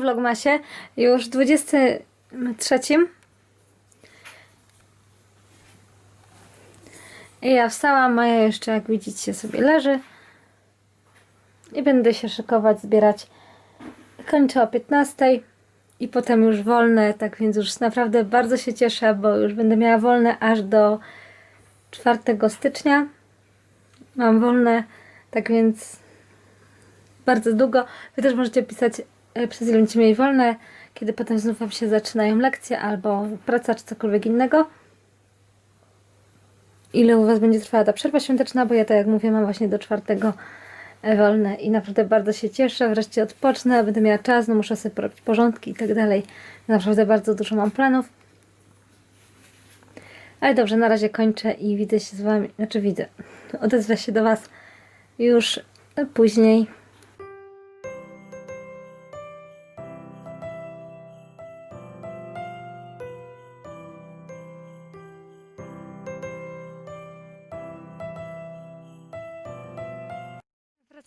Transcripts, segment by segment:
kolejnym vlogmasie, już 23. I ja wstałam, Maja jeszcze jak widzicie sobie leży. I będę się szykować, zbierać. Kończę o 15 i potem już wolne, tak więc już naprawdę bardzo się cieszę, bo już będę miała wolne aż do 4 stycznia. Mam wolne, tak więc bardzo długo. Wy też możecie pisać, przez ile będziecie mieli wolne, kiedy potem znów Wam się zaczynają lekcje albo praca czy cokolwiek innego. Ile u Was będzie trwała ta przerwa świąteczna, bo ja tak jak mówię mam właśnie do czwartego e, wolne i naprawdę bardzo się cieszę. Wreszcie odpocznę, będę miała czas, no muszę sobie porobić porządki i tak dalej. Naprawdę bardzo dużo mam planów. Ale dobrze, na razie kończę i widzę się z Wami, znaczy widzę, odezwę się do Was już później.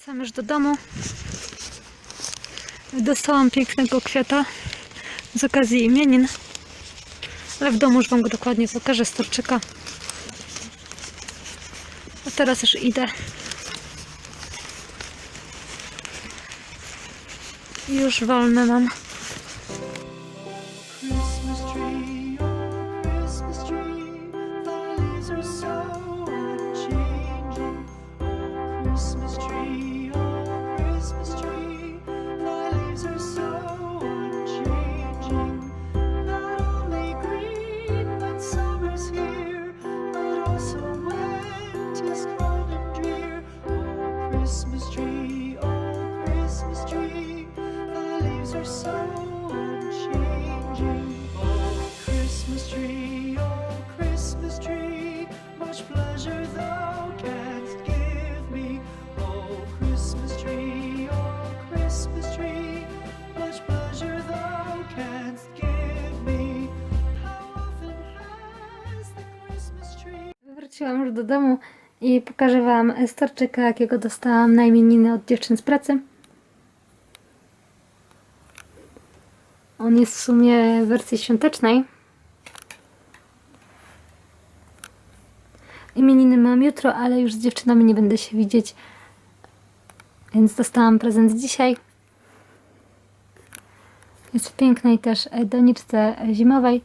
Wracam już do domu. Dostałam pięknego kwiata z okazji imienin. Ale w domu już Wam go dokładnie pokażę z torczyka. A teraz już idę. Już wolne mam. Christmas tree, oh Christmas tree, Do domu i pokażę Wam storczyka, jakiego dostałam na imieniny od dziewczyn z pracy. On jest w sumie w wersji świątecznej. Imieniny mam jutro, ale już z dziewczynami nie będę się widzieć. Więc dostałam prezent dzisiaj. Jest w pięknej też doniczce zimowej.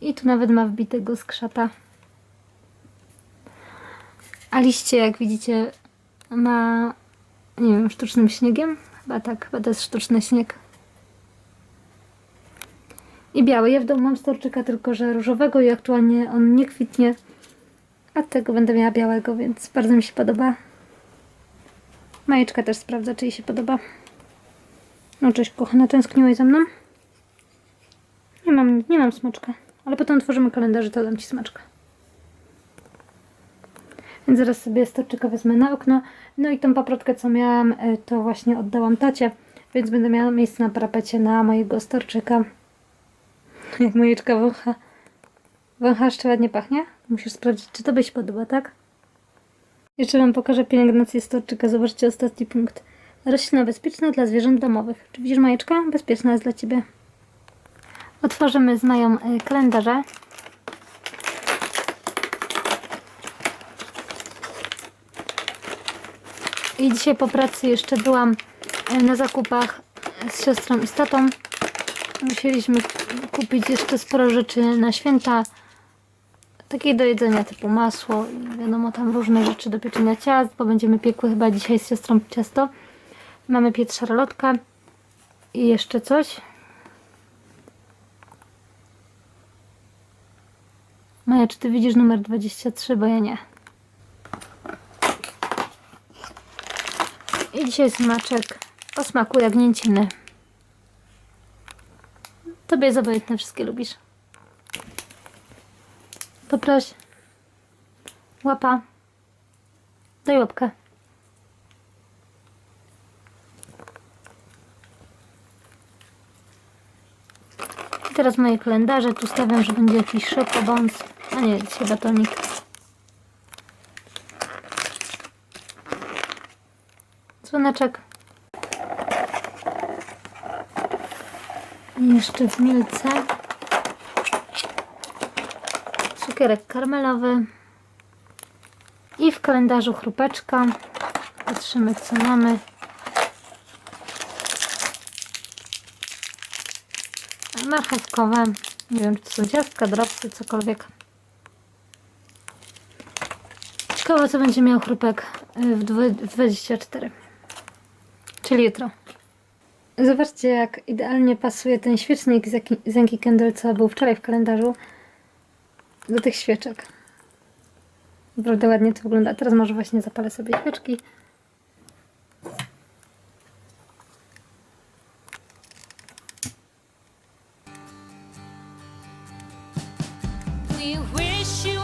I tu nawet ma wbitego skrzata. A liście, jak widzicie, ma, nie wiem, sztucznym śniegiem. Chyba tak, chyba to jest sztuczny śnieg. I biały. Ja w domu mam storczyka tylko, że różowego i aktualnie on nie kwitnie. A tego będę miała białego, więc bardzo mi się podoba. Majeczka też sprawdza, czy jej się podoba. No cześć kochana, tęskniłeś za mną? Nie mam, nie mam smaczka. Ale potem otworzymy kalendarz i to dam Ci smaczka. Więc zaraz sobie storczyka wezmę na okno. No i tą paprotkę, co miałam, y, to właśnie oddałam tacie. Więc będę miała miejsce na parapecie na mojego storczyka. Jak mojeczka wącha. Wącha jeszcze ładnie pachnie? Musisz sprawdzić, czy to by się podoba, tak? Jeszcze Wam pokażę pielęgnację storczyka. Zobaczcie ostatni punkt. Roślina bezpieczna dla zwierząt domowych. Czy widzisz, Majeczka? Bezpieczna jest dla Ciebie. Otworzymy z Mają y, kalendarze. I dzisiaj po pracy jeszcze byłam e, na zakupach z siostrą i z tatą. Musieliśmy kupić jeszcze sporo rzeczy na święta. Takie do jedzenia typu masło i wiadomo tam różne rzeczy do pieczenia ciast, bo będziemy piekły chyba dzisiaj z siostrą ciasto. Mamy piec szarlotkę i jeszcze coś. Maja, czy ty widzisz numer 23, bo ja nie. I dzisiaj smaczek o smaku jagnięciny. Tobie jest obojętne, wszystkie lubisz. Poproś. Łapa. Daj łapkę. I teraz moje kalendarze. Tu stawiam, że będzie jakiś szokobons. A nie, dzisiaj batonik. Dzwoneczek. Jeszcze w milce cukierek karmelowy i w kalendarzu chrupeczka. Patrzymy co mamy. Marchewkowe. Nie wiem, czy to są ciastka, drobcy, cokolwiek. Ciekawe, co będzie miał chrupek y, w 24. Czyli jutro. Zobaczcie, jak idealnie pasuje ten świecznik z Yankee Candle, co był wczoraj w kalendarzu, do tych świeczek. Naprawdę ładnie to wygląda. Teraz może właśnie zapalę sobie świeczki. We wish you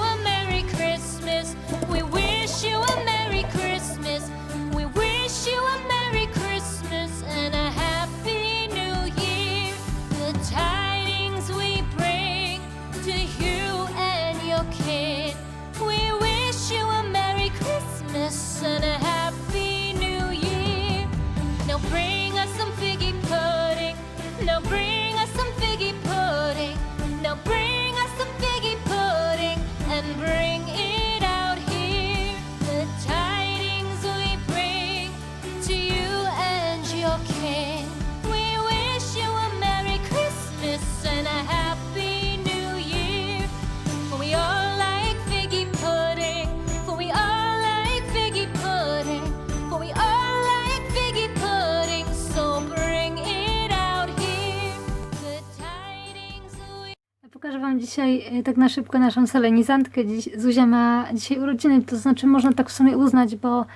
Pokażę Wam dzisiaj e, tak na szybko naszą solenizantkę. Dziś, Zuzia ma dzisiaj urodziny, to znaczy można tak w sumie uznać, bo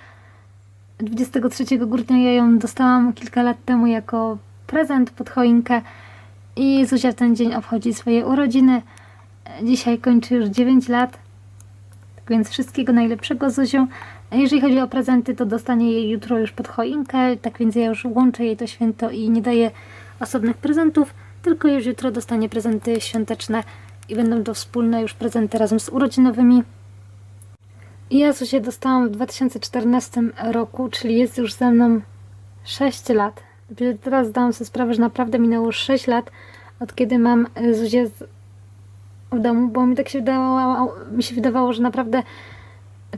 23 grudnia ja ją dostałam kilka lat temu jako prezent pod choinkę i Zuzia w ten dzień obchodzi swoje urodziny. E, Dzisiaj kończy już 9 lat, tak więc wszystkiego najlepszego Zuziu. Jeżeli chodzi o prezenty, to dostanie je jutro już pod choinkę, tak więc ja już łączę jej to święto i nie daję osobnych prezentów, tylko już jutro dostanie prezenty świąteczne i będą to wspólne już prezenty razem z urodzinowymi. Ja Zuzię dostałam w 2014 roku, czyli jest już ze mną 6 lat. Dopiero teraz zdałam sobie sprawę, że naprawdę minęło 6 lat, od kiedy mam y, Zuzię w domu, bo mi tak się wydawało, mi się wydawało, że naprawdę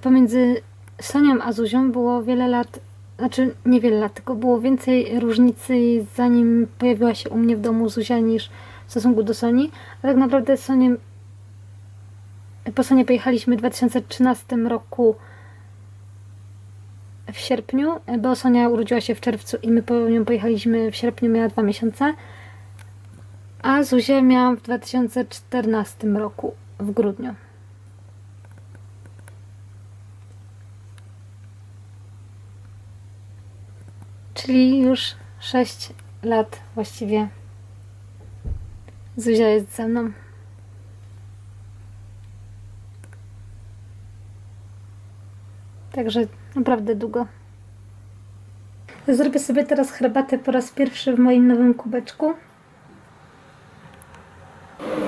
pomiędzy Sonią a Zuzią było wiele lat, znaczy niewiele lat, tylko było więcej różnicy zanim pojawiła się u mnie w domu Zuzia niż w stosunku do Soni. A tak naprawdę Sonię, po Sonię pojechaliśmy w 2013 roku w sierpniu, bo Sonia urodziła się w czerwcu i my po nią pojechaliśmy w sierpniu, miała dwa miesiące. A Zuzię miałam w 2014 roku w grudniu. Czyli już 6 lat właściwie Zuzia jest ze mną. Także naprawdę długo. Zrobię sobie teraz herbatę po raz pierwszy w moim nowym kubeczku.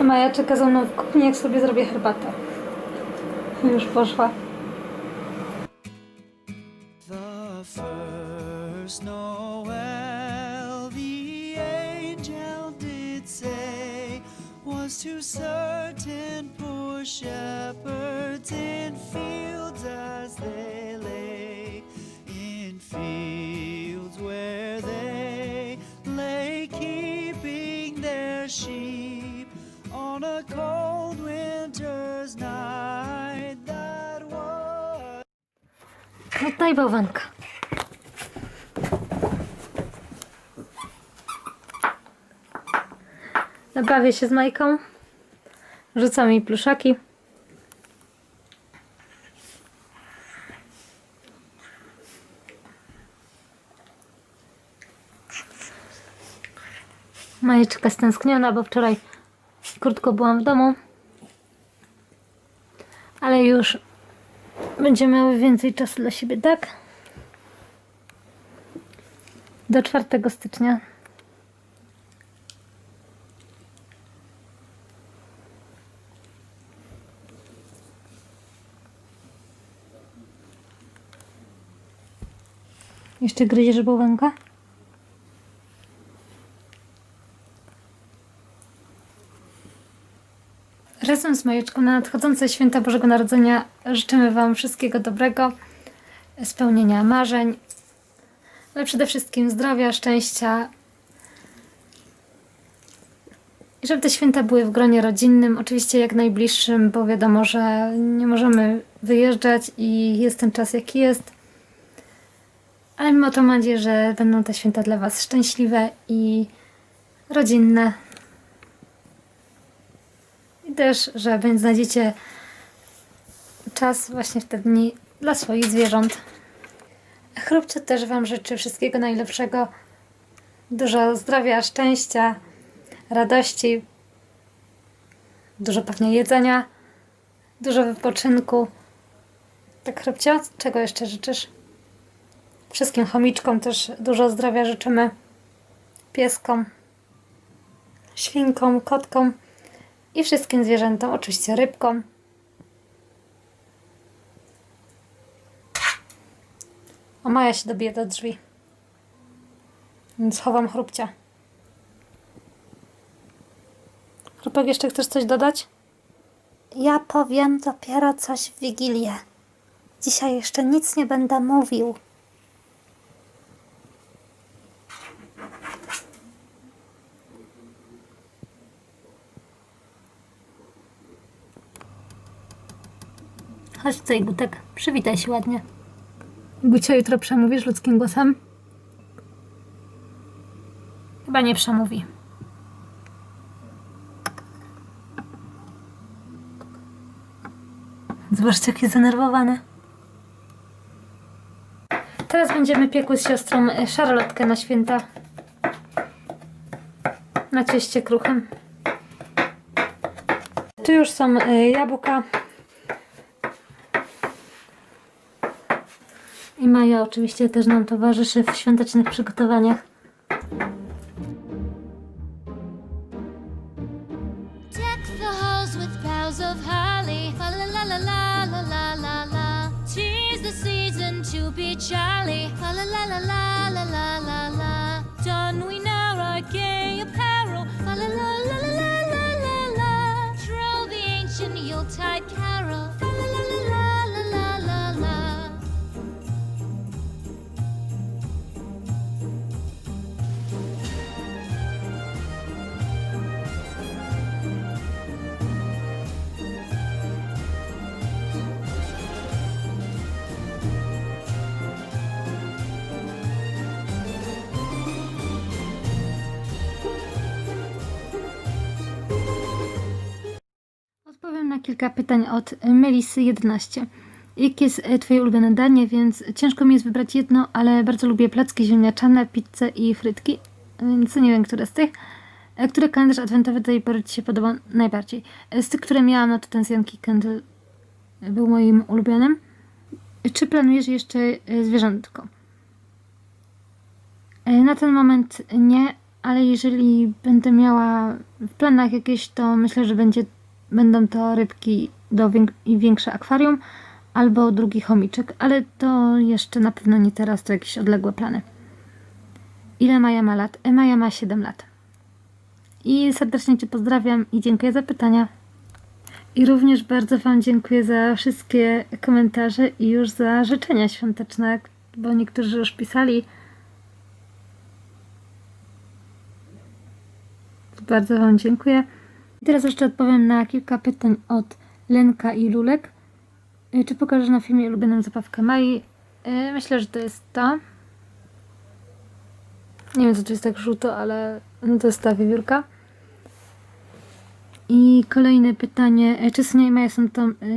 Maja czeka za mną w kuchni, jak sobie zrobię herbatę. Już poszła. First Noel, the angel did say, was to certain poor shepherds in fields as they lay, in fields where they lay keeping their sheep on a cold winter's night that was. Nabawię się z Majką. Rzucam jej pluszaki. Majeczka stęskniona, bo wczoraj krótko byłam w domu. Ale już Będziemy miały więcej czasu dla siebie, tak? Do 4 stycznia. Jeszcze gryziesz bołęka? Razem z Majeczką na nadchodzące święta Bożego Narodzenia życzymy Wam wszystkiego dobrego, spełnienia marzeń, ale przede wszystkim zdrowia, szczęścia i żeby te święta były w gronie rodzinnym, oczywiście jak najbliższym, bo wiadomo, że nie możemy wyjeżdżać i jest ten czas jaki jest. Ale mimo to mam nadzieję, że będą te święta dla Was szczęśliwe i rodzinne. I też, że znajdziecie czas właśnie w te dni dla swoich zwierząt. Chrupcio też Wam życzy wszystkiego najlepszego. Dużo zdrowia, szczęścia, radości, dużo pewnie jedzenia, dużo wypoczynku. Tak, Chrupcio, czego jeszcze życzysz? Wszystkim chomiczkom też dużo zdrowia życzymy. Pieskom, świnkom, kotkom i wszystkim zwierzętom, oczywiście rybkom. O Maja się dobije do drzwi. Więc chowam chrupcia. Chrupek, jeszcze chcesz coś dodać? Ja powiem dopiero coś w Wigilię. Dzisiaj jeszcze nic nie będę mówił. Chodź tutaj, Gutek. Przywitaj się ładnie. Gucio, jutro przemówisz ludzkim głosem? Chyba nie przemówi. Zobaczcie, jakie zdenerwowane. Teraz będziemy piekły z siostrą e, szarlotkę na święta. Na cieście kruchym. Tu już są e, jabłka. I Maja oczywiście też nam towarzyszy w świątecznych przygotowaniach. Kilka pytań od Melisy11. Jakie jest e, Twoje ulubione danie? Więc ciężko mi jest wybrać jedno, ale bardzo lubię placki ziemniaczane, pizzę i frytki. Więc nie wiem, które z tych. E, Który kalendarz adwentowy do tej pory Ci się podoba najbardziej? E, Z tych, które miałam, no to ten z Janki Candle był moim ulubionym. Czy planujesz jeszcze zwierzątko? Na ten moment nie, ale jeżeli będę miała w planach jakieś, to myślę, że będzie, będą to rybki do wiek- i większe akwarium albo drugi chomiczek, ale to jeszcze na pewno nie teraz, to jakieś odległe plany. Ile Maja ma lat? E, Maja ma 7 lat. I serdecznie Cię pozdrawiam i dziękuję za pytania. I również bardzo Wam dziękuję za wszystkie komentarze i już za życzenia świąteczne, bo niektórzy już pisali. Bardzo Wam dziękuję. I teraz jeszcze odpowiem na kilka pytań od Lenka i Lulek. Y, Czy pokażesz na filmie ulubioną zabawkę Mai? Y, Myślę, że to jest ta. Nie wiem, co to jest tak żółto, ale no to jest ta wiewiórka. I kolejne pytanie. y, Czy Sonia i Maja są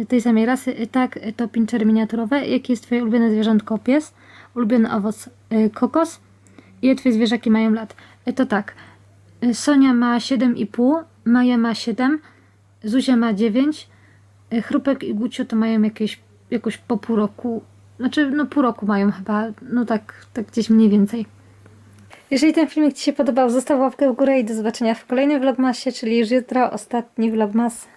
tej samej rasy? Tak, to pinchery miniaturowe. Jakie jest Twoje ulubione zwierzątko? Pies. Ulubiony owoc? Kokos. Ile Twoje zwierzaki mają lat? To tak. Sonia ma 7,5, Maja ma 7, Zuzia ma 9, y, Chrupek i Gucio to mają jakieś, jakoś po pół roku. Znaczy, no pół roku mają chyba, no tak, tak gdzieś mniej więcej. Jeżeli ten filmik Ci się podobał, zostaw łapkę w górę i do zobaczenia w kolejnym vlogmasie, czyli już jutro ostatni vlogmas.